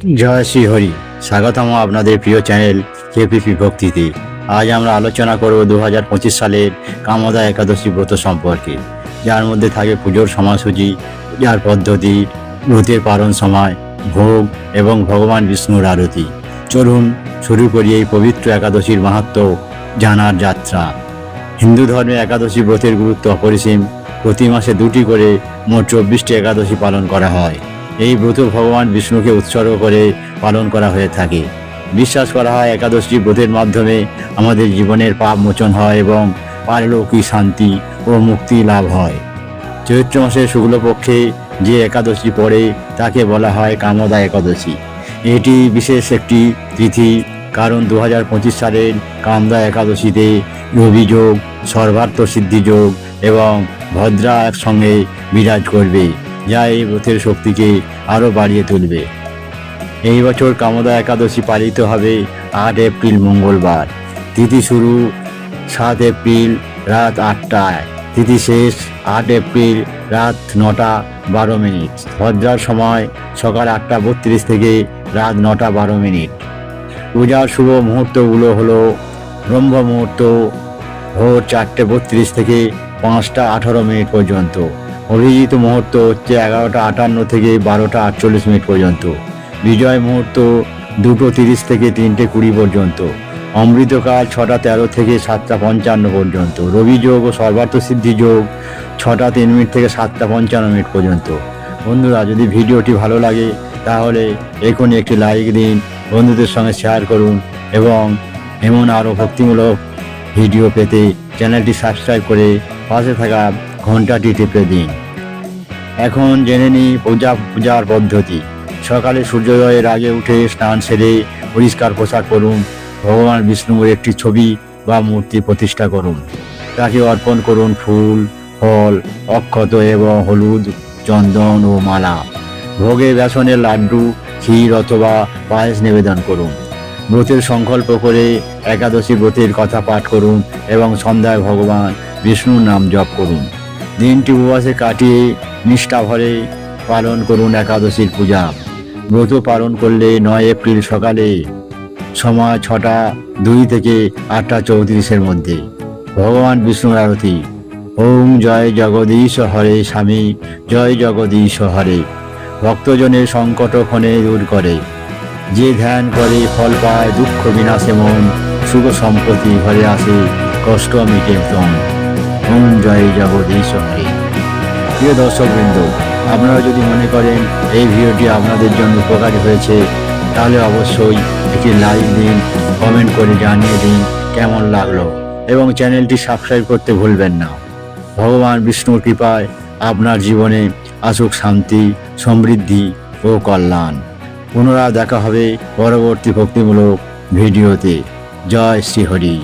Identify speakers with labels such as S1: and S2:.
S1: জয় শ্রী হরি। স্বাগতম আপনাদের প্রিয় চ্যানেল কেপিপি ভক্তিতে। আজ আমরা আলোচনা করব দু হাজার পঁচিশ সালের কামদা একাদশী ব্রত সম্পর্কে। যার মধ্যে থাকে পুজোর সময়সূচি পূজার পদ্ধতি, ব্রতের পালন সময়, ভোগ এবং ভগবান বিষ্ণুর আরতি। চলুন শুরু করি এই পবিত্র একাদশীর মাহাত্ম জানার যাত্রা। হিন্দু ধর্মে একাদশী ব্রতের গুরুত্ব অপরিসীম। প্রতি মাসে দুটি করে মোট চব্বিশটি একাদশী পালন করা হয়। এই ব্রত ভগবান বিষ্ণুকে উৎসর্গ করে পালন করা হয়ে থাকে। বিশ্বাস করা হয় একাদশী ব্রতের মাধ্যমে আমাদের জীবনের পাপ মোচন হয় এবং পারলৌকিক শান্তি ও মুক্তি লাভ হয়। চৈত্র মাসের শুক্লপক্ষে যে একাদশী পড়ে তাকে বলা হয় কামদা একাদশী। এটি বিশেষ একটি তিথি, কারণ দু হাজার পঁচিশ সালের কামদা একাদশীতে রবি যোগ, সর্বার্থ সিদ্ধি যোগ এবং ভদ্রা একসঙ্গে বিরাজ করবে। যা এই ব্রতের শক্তিকে আরও বাড়িয়ে তুলবে। এই বছর কামদা একাদশী পালিত হবে আট এপ্রিল মঙ্গলবার। তিথি শুরু সাত এপ্রিল রাত আটটায়। তিথি শেষ আট এপ্রিল রাত নটা বারো মিনিট। ভদ্রার সময় সকাল আটটা বত্রিশ থেকে রাত নটা বারো মিনিট। পূজার শুভ মুহূর্তগুলো হলো ব্রহ্ম মুহূর্ত ভোর চারটে বত্রিশ থেকে পাঁচটা আঠারো মিনিট পর্যন্ত। অভিজিৎ মুহূর্ত হচ্ছে এগারোটা আটান্ন থেকে বারোটা আটচল্লিশ মিনিট পর্যন্ত। বিজয় মুহূর্ত দুটো তিরিশ থেকে তিনটে কুড়ি পর্যন্ত। অমৃতকাল ছটা তেরো থেকে সাতটা পঞ্চান্ন পর্যন্ত। রবি যোগ ও সর্বার্থ সিদ্ধি যোগ ছটা তিন মিনিট থেকে সাতটা পঞ্চান্ন মিনিট পর্যন্ত। বন্ধুরা, যদি ভিডিওটি ভালো লাগে, তাহলে এখনই একটি লাইক দিন, বন্ধুদের সঙ্গে শেয়ার করুন এবং এমন আরও ভক্তিমূলক ভিডিও পেতে চ্যানেলটি সাবস্ক্রাইব করে পাশে থাকা ঘন্টাটি টিপে দিন। এখন জেনে নিই পূজা পূজার পদ্ধতি। সকালে সূর্যোদয়ের আগে উঠে স্নান সেরে পরিষ্কার পোশাক করুন ভগবান বিষ্ণুর একটি ছবি বা মূর্তি প্রতিষ্ঠা করুন। তাকে অর্পণ করুন ফুল, ফল, অক্ষত এবং হলুদ, চন্দন ও মালা। ভোগে বেসনের লাড্ডু, ক্ষীর অথবা পায়েস নিবেদন করুন। ব্রতের সংকল্প করে একাদশী ব্রতের কথা পাঠ করুন এবং সন্ধ্যায় ভগবান বিষ্ণুর নাম জপ করুন। দিনটি উপবাসে কাটিয়ে নিষ্ঠা ভরে পালন করুন একাদশীর পূজা। ব্রত পালন করলে নয় এপ্রিল সকালে সময় ছটা দুই থেকে আটটা চৌত্রিশের মধ্যে। ভগবান বিষ্ণুর আরতি। ওম জয় জগদীশ হরে স্বামী, জয় জগদীশ হরে। ভক্তজনের সংকট ক্ষণে দূর করে। যে ধ্যান করে ফল পায় দুঃখ বিনাশে মন, সুখ সম্পত্তি ঘরে আসে, কষ্ট মিটে ওম জয় হরে প্রিয় দর্শকবৃন্দ, আপনারা যদি মনে করেন এই ভিডিওটি আপনাদের জন্য উপকারী হয়েছে, তাহলে অবশ্যই একটি লাইক দিন, কমেন্ট করে জানিয়ে দিন কেমন লাগল এবং চ্যানেলটি সাবস্ক্রাইব করতে ভুলবেন না। ভগবান বিষ্ণুর কৃপায় আপনার জীবনে আসুক শান্তি, সমৃদ্ধি ও কল্যাণ। পুনরায় দেখা হবে পরবর্তী ভক্তিমূলক ভিডিওতে। জয় শ্রীহরি